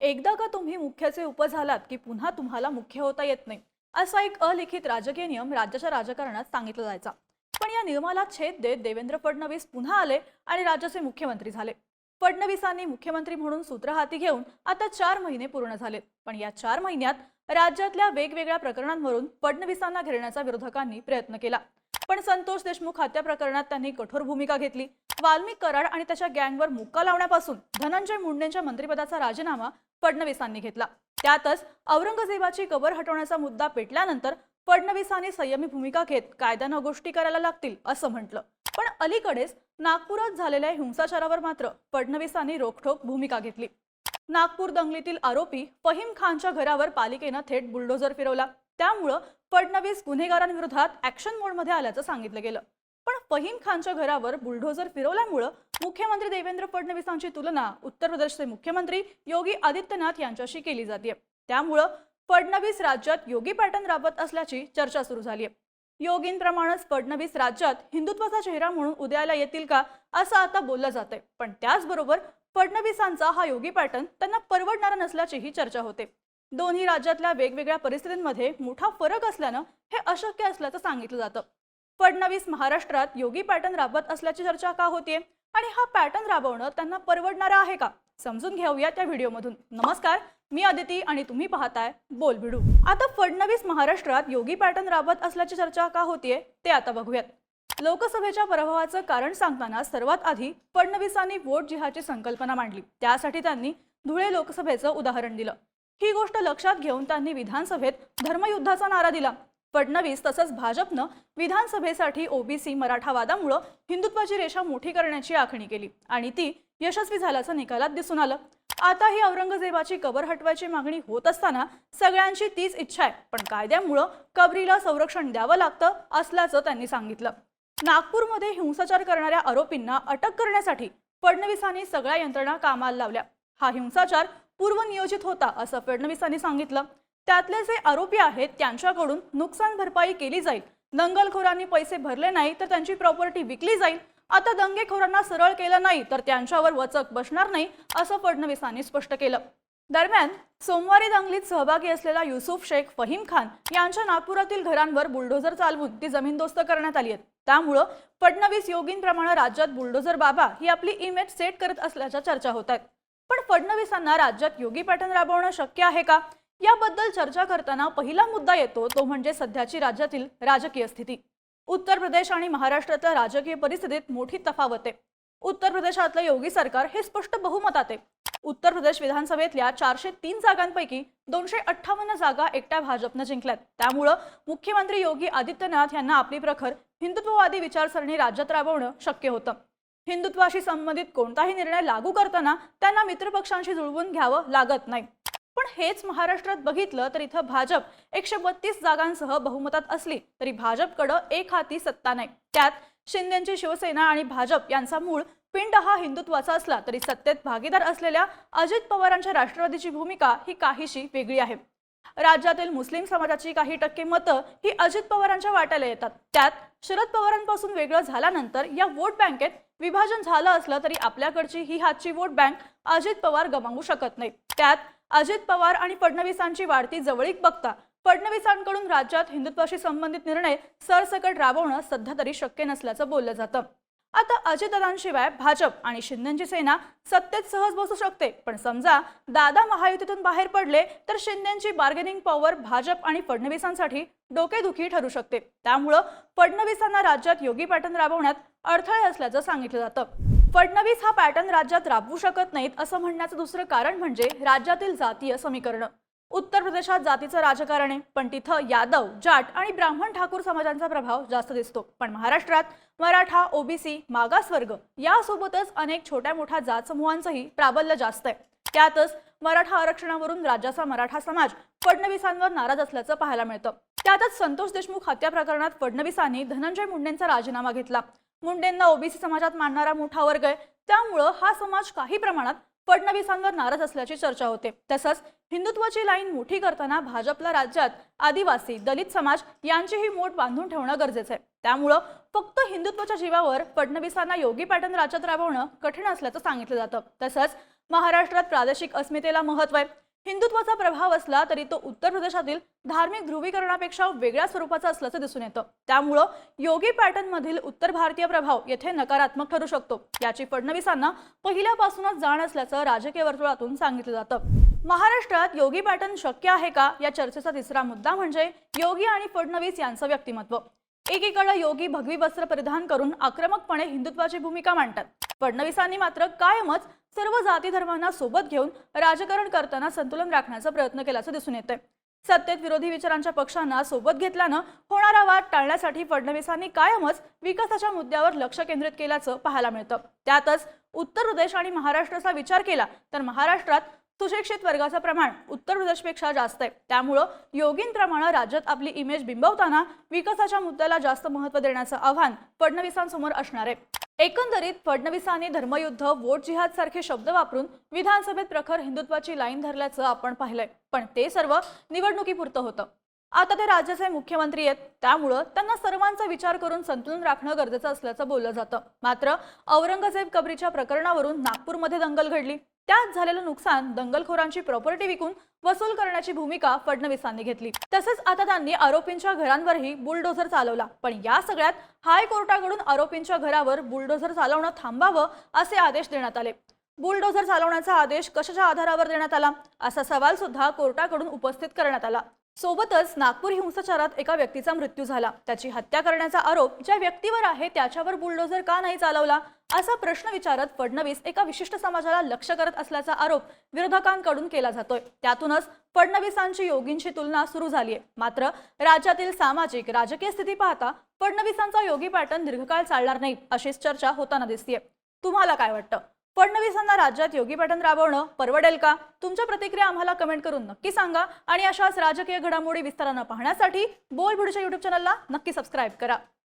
एकदा का तुम्ही मुख्याचे उप झालात की पुन्हा तुम्हाला मुख्य होता येत नाही? असा एक अलिखित राजकीय नियम राज्याच्या राजकारणात सांगितला जायचा. पण या नियमाला छेद देत देवेंद्र फडणवीस पुन्हा आले आणि राज्याचे मुख्यमंत्री झाले. फडणवीसांनी मुख्यमंत्री म्हणून सूत्र हाती घेऊन आता चार महिने पूर्ण झाले पण या चार महिन्यात राज्यातल्या वेगवेगळ्या प्रकरणांवरून फडणवीसांना घेरण्याचा विरोधकांनी प्रयत्न केला. पण संतोष देशमुख हत्या प्रकरणात त्यांनी कठोर भूमिका घेतली. वाल्मिक कराड आणि त्याच्या गँगवर मुक्का लावण्यापासून धनंजय मुंडेंच्या मंत्रिपदाचा राजीनामा फडणवीसांनी घेतला. त्यातच औरंगजेबाची कबर हटवण्याचा मुद्दा पेटल्यानंतर फडणवीसांनी संयमी भूमिका घेत कायद्यानं गोष्टी करायला लागतील असं म्हटलं. पण अलीकडेच नागपुरात झालेल्या हिंसाचारावर मात्र फडणवीसांनी रोखठोक भूमिका घेतली. नागपूर दंगलीतील आरोपी फहीम खानच्या घरावर पालिकेनं थेट बुलडोझर फिरवला. त्यामुळं फडणवीस गुन्हेगारांविरोधात ऍक्शन मोडमध्ये आल्याचं सांगितलं गेलं. फहीम खानच्या घरावर बुलडोझर फिरवल्यामुळं मुख्यमंत्री देवेंद्र फडणवीसांची तुलना उत्तर प्रदेशचे मुख्यमंत्री योगी आदित्यनाथ यांच्याशी केली जाते त्यामुळं फडणवीस राज्यात योगी पॅटर्न राबवत असल्याची चर्चा सुरू झाली आहे योगींप्रमाणेच फडणवीस राज्यात हिंदुत्वाचा चेहरा म्हणून उदयाला येतील का असं आता बोललं जातंय. पण त्याचबरोबर फडणवीसांचा हा योगी पॅटर्न त्यांना परवडणारा नसल्याचीही चर्चा होते. दोन्ही राज्यातल्या वेगवेगळ्या परिस्थितींमध्ये मोठा फरक असल्यानं हे अशक्य असल्याचं सांगितलं जातं. फडणवीस महाराष्ट्रात योगी पॅटर्न राबवत असल्याची चर्चा का होतीये? आणि हा पॅटर्न राबवणं त्यांना परवडणारं आहे का? समजून घेऊया त्या व्हिडिओमधून. नमस्कार मी अदिती आणि तुम्ही पाहताय बोल भिडू आता फडणवीस महाराष्ट्रात योगी पॅटर्न राबवत असल्याची चर्चा का होतीये ते आता बघूयात. लोकसभेच्या पराभवाचं कारण सांगताना सर्वात आधी फडणवीसांनी वोट जिहाची संकल्पना मांडली. त्यासाठी त्यांनी धुळे लोकसभेचं उदाहरण दिलं. ही गोष्ट लक्षात घेऊन त्यांनी विधानसभेत धर्मयुद्धाचा नारा दिला. फडणवीस तसंच भाजपनं विधानसभेसाठी ओबीसी मराठा वादामुळं हिंदुत्वाची रेषा मोठी करण्याची आखणी केली आणि ती यशस्वी झाल्याचं निकालात दिसून आलं. आता ही औरंगजेबाची कबर हटवायची मागणी होत असताना सगळ्यांची तीच इच्छा आहे पण कायद्यामुळं कबरीला संरक्षण द्यावं लागतं असल्याचं त्यांनी सांगितलं. नागपूरमध्ये हिंसाचार करणाऱ्या आरोपींना अटक करण्यासाठी फडणवीसांनी सगळ्या यंत्रणा कामाला लावल्या. हा हिंसाचार पूर्वनियोजित होता असं फडणवीसांनी सांगितलं. त्यातले जे आरोपी आहेत त्यांच्याकडून नुकसान भरपाई केली जाईल. दंगलखोरांनी पैसे भरले नाही तर त्यांची प्रॉपर्टी विकली जाईल. आता दंगेखोरांना सरळ केलं नाही तर त्यांच्यावर वचक बसणार नाही असं फडणवीसांनी स्पष्ट केलं. दरम्यान सोमवारी दंगलीत सहभागी असलेला युसुफ शेख फहीम खान यांच्या नागपुरातील घरांवर बुलडोझर चालवून ती जमीनदोस्त करण्यात आली आहेत. त्यामुळं फडणवीस योगींप्रमाणे राज्यात बुलडोझर बाबा ही आपली इमेज सेट करत असल्याच्या चर्चा होत आहेत. पण फडणवीसांना राज्यात योगी पॅटर्न राबवणं शक्य आहे का? याबद्दल चर्चा करताना पहिला मुद्दा येतो तो म्हणजे सध्याची राज्यातील राजकीय स्थिती. उत्तर प्रदेश आणि महाराष्ट्रातल्या राजकीय परिस्थितीत मोठी तफावत आहे. उत्तर प्रदेशातलं योगी सरकार हे स्पष्ट बहुमतात आहे. उत्तर प्रदेश विधानसभेतल्या चारशे तीन जागांपैकी दोनशे अठ्ठावन्न जागा एकट्या भाजपनं जिंकल्यात. त्यामुळं मुख्यमंत्री योगी आदित्यनाथ यांना आपली प्रखर हिंदुत्ववादी विचारसरणी राज्यात राबवणं शक्य होतं. हिंदुत्वाशी संबंधित कोणताही निर्णय लागू करताना त्यांना मित्रपक्षांशी जुळवून घ्यावं लागत नाही. पण हेच महाराष्ट्रात बघितलं तर इथं भाजप एकशे बत्तीस जागांसह बहुमतात असली तरी भाजपकडं एक हाती सत्ता नाही. त्यात शिंदेची शिवसेना आणि भाजप यांचा मूळ पिंड हा हिंदुत्वाचा असला तरी सत्तेत भागीदार असलेल्या अजित पवारांच्या राष्ट्रवादीची भूमिका ही काहीशी वेगळी आहे. राज्यातील मुस्लिम समाजाची काही टक्के मतं ही अजित पवारांच्या वाट्याला येतात. त्यात शरद पवारांपासून वेगळं झाल्यानंतर या वोट बँकेत विभाजन झालं असलं तरी आपल्याकडची ही हातची वोट बँक अजित पवार गमावू शकत नाही. त्यात अजित पवार आणि फडणवीसांची वाढती जवळीक बघता फडणवीसांकडून राज्यात हिंदुत्वाशी संबंधित निर्णय सरसकट राबवणं सध्या तरी शक्य नसल्याचं बोललं जातं. आता अजितदादांशिवाय भाजप आणि शिंदेची सेना सत्तेत सहज बसू शकते. पण समजा दादा महायुतीतून बाहेर पडले तर शिंदेची बार्गेनिंग पॉवर भाजप आणि फडणवीसांसाठी डोकेदुखी ठरू शकते. त्यामुळं फडणवीसांना राज्यात योगी पॅटर्न राबवण्यात अडथळे असल्याचं सांगितलं जातं. फडणवीस हा पॅटर्न राज्यात राबवू शकत नाहीत असं म्हणण्याचं दुसरं कारण म्हणजे राज्यातील जातीय समीकरण. उत्तर प्रदेशात जातीचं राजकारण आहे पण तिथं यादव जाट आणि ब्राह्मण ठाकूर समाजांचा प्रभाव जास्त दिसतो. पण महाराष्ट्रात मराठा ओबीसी मागासवर्ग यासोबतच अनेक छोट्या मोठ्या जात समूहांचंही प्राबल्य जास्त आहे. त्यातच मराठा आरक्षणावरून राज्याचा मराठा समाज फडणवीसांवर नाराज असल्याचं पाहायला मिळतं. त्यातच संतोष देशमुख हत्या प्रकरणात फडणवीसांनी धनंजय मुंडेंचा राजीनामा घेतला. मुंडेंना ओबीसी समाजात मानणारा मोठा वर्ग आहे. त्यामुळं हा समाज काही प्रमाणात फडणवीसांवर नाराज असल्याची चर्चा होते. तसंच हिंदुत्वाची लाईन मोठी करताना भाजपला राज्यात आदिवासी दलित समाज यांचीही मोठ बांधून ठेवणं गरजेचं आहे. त्यामुळं फक्त हिंदुत्वाच्या जीवावर फडणवीसांना योगी पॅटर्न राज्यात राबवणं कठीण असल्याचं सांगितलं जातं. तसंच महाराष्ट्रात प्रादेशिक अस्मितेला महत्त्व आहे. हिंदुत्वाचा प्रभाव असला तरी तो उत्तर प्रदेशातील धार्मिक ध्रुवीकरणापेक्षा वेगळ्या स्वरूपाचा असल्याचं दिसून येतं. त्यामुळं योगी पॅटर्नमधील उत्तर भारतीय प्रभाव येथे नकारात्मक ठरू शकतो. याची फडणवीसांना पहिल्यापासूनच जाण असल्याचं राजकीय वर्तुळातून सांगितलं जातं. महाराष्ट्रात योगी पॅटर्न शक्य आहे का? या चर्चेचा तिसरा मुद्दा म्हणजे योगी आणि फडणवीस यांचं व्यक्तिमत्व. एकीकडे योगी भगवी वस्त्र परिधान करून आक्रमकपणे हिंदुत्वाची भूमिका मांडतात. फडणवीसांनी मात्र कायमच सर्व जाती धर्मांना सोबत घेऊन राजकारण करताना संतुलन राखण्याचा प्रयत्न केल्याचं दिसून येतंय. सत्तेत विरोधी विचारांच्या पक्षांना सोबत घेतल्यानं होणारा वाद टाळण्यासाठी फडणवीसांनी कायमच विकासाच्या मुद्द्यावर लक्ष केंद्रित केल्याचं पाहायला मिळतं. त्यातच उत्तर प्रदेश आणि महाराष्ट्राचा विचार केला तर महाराष्ट्रात सुशिक्षित वर्गाचं प्रमाण उत्तर प्रदेशपेक्षा जास्त आहे. त्यामुळं योगींप्रमाणे राज्यात आपली इमेज बिंबवताना विकासाच्या मुद्द्याला जास्त महत्त्व देण्याचं आव्हान फडणवीसांसमोर असणार आहे. एकंदरीत फडणवीसांनी धर्मयुद्ध वोट जिहाद सारखे शब्द वापरून विधानसभेत प्रखर हिंदुत्वाची लाईन धरल्याचं आपण पाहिलंय. पण ते सर्व निवडणुकीपुरतं होतं. आता ते राज्याचे मुख्यमंत्री आहेत. त्यामुळं त्यांना सर्वांचा विचार करून संतुलन राखणं गरजेचं असल्याचं बोललं जातं. मात्र औरंगजेब कबरीच्या प्रकरणावरून नागपूरमध्ये दंगल घडली. त्यात झालेलं नुकसान दंगलखोरांची प्रॉपर्टी विकून वसूल करण्याची भूमिका फडणवीसांनी घेतली. तसंच आता त्यांनी आरोपींच्या घरांवरही बुलडोझर चालवला. पण या सगळ्यात हायकोर्टाकडून आरोपींच्या घरावर बुलडोझर चालवणं थांबावं असे आदेश देण्यात आले. बुलडोझर चालवण्याचा आदेश कशाच्या आधारावर देण्यात आला? असा सवाल सुद्धा कोर्टाकडून उपस्थित करण्यात आला. सोबतच नागपूर हिंसाचारात एका व्यक्तीचा मृत्यू झाला. त्याची हत्या करण्याचा आरोप ज्या व्यक्तीवर आहे त्याच्यावर बुलडोझर का नाही चालवला असा प्रश्न विचारत फडणवीस एका विशिष्ट समाजाला लक्ष करत असल्याचा आरोप विरोधकांकडून केला जातोय. त्यातूनच फडणवीसांची योगींची तुलना सुरू झाली आहे मात्र राज्यातील सामाजिक राजकीय स्थिती पाहता फडणवीसांचा योगी पॅटर्न दीर्घकाळ चालणार नाही अशीच चर्चा होताना दिसतीये. तुम्हाला काय वाटतं? फडणवीसांना राज्यात योगी पॅटर्न राबवणं परवडेल का? तुमच्या प्रतिक्रिया आम्हाला कमेंट करून नक्की सांगा. आणि अशाच राजकीय घडामोडी विस्तारानं पाहण्यासाठी बोल भिडूच्या युट्यूब चॅनलला नक्की सबस्क्राईब करा.